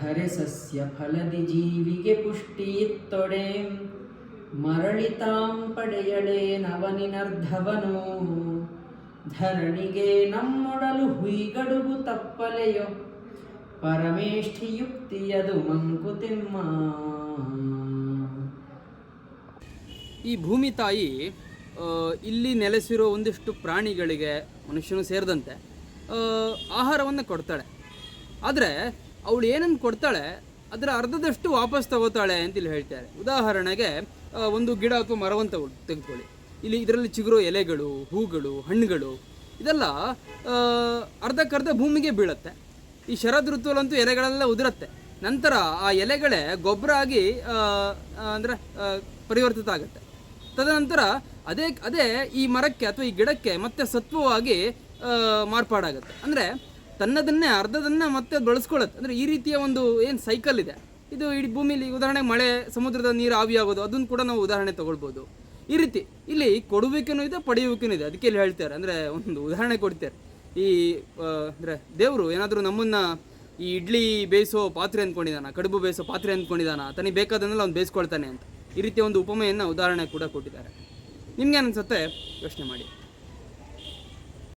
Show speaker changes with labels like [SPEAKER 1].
[SPEAKER 1] ಧರೆ ಸಸ್ಯ ಫಲದಿ ಜೀವಿಗೆ ಪುಷ್ಟಿಯಿತ್ತೊಡೆ. ಮರಳಿತಾಂ ಪಡೆಯಳೆ ನವನಿನರ್ಧವನು. ಧರಣಿಗೆ ನಮ್ಮೊಡಲು ಹುಯಿಗಡುಗು ತಪ್ಪಲೆಯೋ. ಪರಮೇಷ್ಠಿ ಯುಕ್ತಿಯದು ಮಂಕುತಿಮ್ಮ.
[SPEAKER 2] ಈ ಭೂಮಿ ತಾಯಿ ಇಲ್ಲಿ ನೆಲೆಸಿರೋ ಒಂದಿಷ್ಟು ಪ್ರಾಣಿಗಳಿಗೆ ಮನುಷ್ಯನು ಸೇರಿದಂತೆ ಆಹಾರವನ್ನು ಕೊಡ್ತಾಳೆ. ಆದರೆ ಅವಳು ಏನನ್ನು ಕೊಡ್ತಾಳೆ, ಅದರ ಅರ್ಧದಷ್ಟು ವಾಪಸ್ ತಗೋತಾಳೆ ಅಂತ ಇಲ್ಲಿ ಹೇಳ್ತಾರೆ. ಉದಾಹರಣೆಗೆ ಒಂದು ಗಿಡ ಅಥವಾ ಮರವನ್ನು ತಗೊ, ತೆಗೆದುಕೊಳ್ಳಿ. ಇಲ್ಲಿ ಇದರಲ್ಲಿ ಚಿಗುರೋ ಎಲೆಗಳು, ಹೂಗಳು, ಹಣ್ಣುಗಳು, ಇದೆಲ್ಲ ಅರ್ಧಕ್ಕರ್ಧ ಭೂಮಿಗೆ ಬೀಳುತ್ತೆ. ಈ ಶರದ್ ಋತುವಲ್ಲಂತೂ ಎಲೆಗಳೆಲ್ಲ ಉದುರುತ್ತೆ. ನಂತರ ಆ ಎಲೆಗಳೇ ಗೊಬ್ಬರ ಆಗಿ ಅಂದ್ರೆ ಪರಿವರ್ತಿತ ಆಗುತ್ತೆ. ತದನಂತರ ಅದೇ ಅದೇ ಈ ಮರಕ್ಕೆ ಅಥವಾ ಈ ಗಿಡಕ್ಕೆ ಮತ್ತೆ ಸತ್ವವಾಗಿ ಮಾರ್ಪಾಡಾಗುತ್ತೆ. ಅಂದರೆ ತನ್ನದನ್ನೇ, ಅರ್ಧದನ್ನ ಮತ್ತೆ ಬಳಸ್ಕೊಳ್ಳುತ್ತೆ. ಅಂದರೆ ಈ ರೀತಿಯ ಒಂದು ಏನು ಸೈಕಲ್ ಇದೆ. ಇದು ಇಡೀ ಭೂಮಿಲಿ ಉದಾಹರಣೆ ಮಳೆ, ಸಮುದ್ರದ ನೀರು ಆವಿಯಾಗೋದು ಅದನ್ನು ಕೂಡ ನಾವು ಉದಾಹರಣೆ ತಗೊಳ್ಬೋದು. ಈ ರೀತಿ ಇಲ್ಲಿ ಕೊಡುವಿಕೆನೂ ಇದೆ, ಪಡೆಯುವಿಕೆನೂ ಇದೆ. ಅದಕ್ಕೆ ಇಲ್ಲಿ ಹೇಳ್ತಾರೆ. ಅಂದರೆ ಒಂದು ಉದಾಹರಣೆ ಕೊಡ್ತಾರೆ. ಈ ಅಂದರೆ ಅಂದ್ರೆ ದೇವರು ಏನಾದರೂ ನಮ್ಮನ್ನ ಈ ಇಡ್ಲಿ ಬೇಯಿಸೋ ಪಾತ್ರೆ ಅಂದ್ಕೊಂಡಿದ್ದಾನ ಕಡುಬು ಬೇಯಿಸೋ ಪಾತ್ರೆ ಅಂದ್ಕೊಂಡಿದ್ದಾನ ತನಗೆ ಬೇಕಾದನ್ನೆಲ್ಲ ಅವ್ನು ಬೇಯಿಸ್ಕೊಳ್ತಾನೆ ಅಂತ. ಈ ರೀತಿಯ ಒಂದು ಉಪಮೆಯನ್ನು ಉದಾಹರಣೆ ಕೂಡ ಕೊಟ್ಟಿದ್ದಾರೆ. ನಿಮ್ಗೆ ಅನ್ಸುತ್ತೆ? ಯೋಚನೆ ಮಾಡಿ.